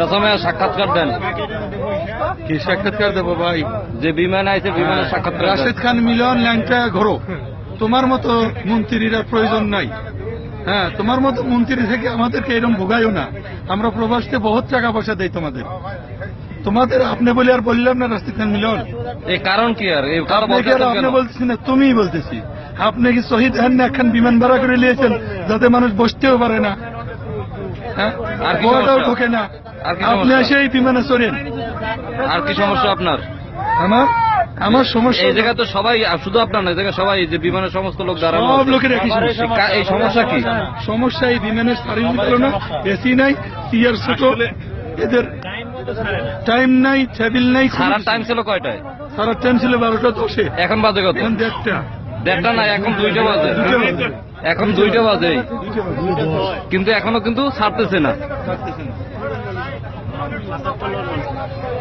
প্রথমে সাক্ষাৎকার দেন। কি সাক্ষাৎকার দেবো ভাই? যে বিমান আইছে বিমানের সাক্ষাৎকার রাশেদ খান মিলন ল্যাংটা ঘোরো। তোমার মতো মন্ত্রীরা প্রয়োজন নাই। হ্যাঁ তোমার মতো মন্ত্রী থেকে আমাদেরকে এরকম ভোগাইও না। আমরা প্রবাসতে বহুত টাকা পয়সা দেই তোমাদের। তোমাদের আপনি বলে আর বললাম না রাশেদ খান মিলন। এই কারণ কি আর? আপনি? বলতেছি না? তুমিই বলতেছি। আপনি কি শহীদ হেন না? একখান বিমান ভাড়া করে নিয়েছেন যাতে মানুষ বসতেও পারে না? হ্যাঁ আর কি সমস্যা? ঢোকে না। আপনি এসে এই বিমানে চড়েন। আর কি সমস্যা আপনার? আমার? আমার সমস্যা এই জায়গায় তো সবাই শুধু আপনার না এই সবাই যে বিমানের সমস্ত লোক দাঁড়ানো সব লোকের একই সমস্যা। এই সমস্যা কি? সমস্যা এই বিমানের সার্ভিস ভালো না। এসি নাই ছোট। এদের টাইম নাই টেবিল নাই সারা টাইম ছিল কয়টায়? সারা টাইম ছিল বারোটা দশে। এখন বাজে কত? এখন দেড়টা। দেড়টা না এখন দুইটা বাজে। দুইটা বাজে। এখন দুইটা বাজে। কিন্তু এখনও কিন্তু ছাড়তেছে না।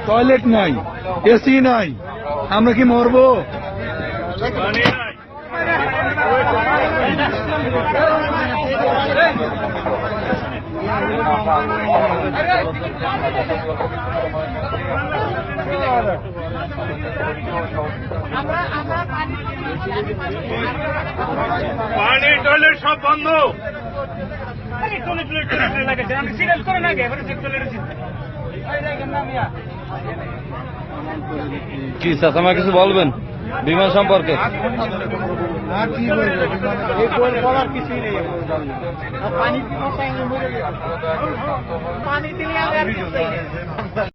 টয়লেট নাই এসি নাই আমরা কি মরবো? পানি টয়লেট সব বন্ধ। কি চাচামা কিছু বলবেন? বিমান সম্পর্কে? পানি